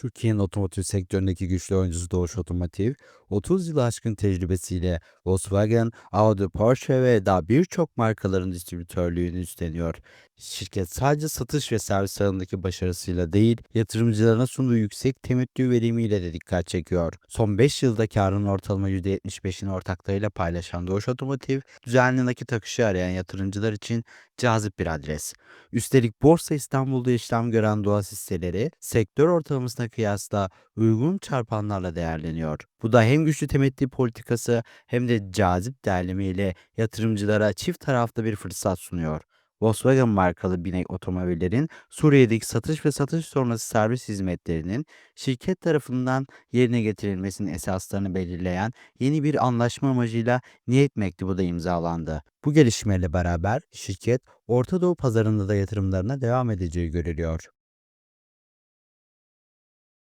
Türkiye'nin otomotiv sektöründeki güçlü oyuncusu Doğuş Otomotiv, 30 yılı aşkın tecrübesiyle Volkswagen, Audi, Porsche ve daha birçok markaların distribütörlüğünü üstleniyor. Şirket sadece satış ve servis alanındaki başarısıyla değil, yatırımcılarına sunduğu yüksek temettü verimiyle de dikkat çekiyor. Son 5 yılda karının ortalama %75'ini ortaklarıyla paylaşan Doğuş Otomotiv, düzenli nakit akışı arayan yatırımcılar için cazip bir adres. Üstelik Borsa İstanbul'da işlem gören doğa hisseleri sektör ortalamasına kıyasla uygun çarpanlarla değerleniyor. Bu da hem güçlü temettü politikası hem de cazip değerleme ile yatırımcılara çift taraflı bir fırsat sunuyor. Volkswagen markalı binek otomobillerin Suriye'deki satış ve satış sonrası servis hizmetlerinin şirket tarafından yerine getirilmesinin esaslarını belirleyen yeni bir anlaşma amacıyla niyet mektubu da imzalandı. Bu gelişmeyle beraber şirket Orta Doğu pazarında da yatırımlarına devam edeceği görülüyor.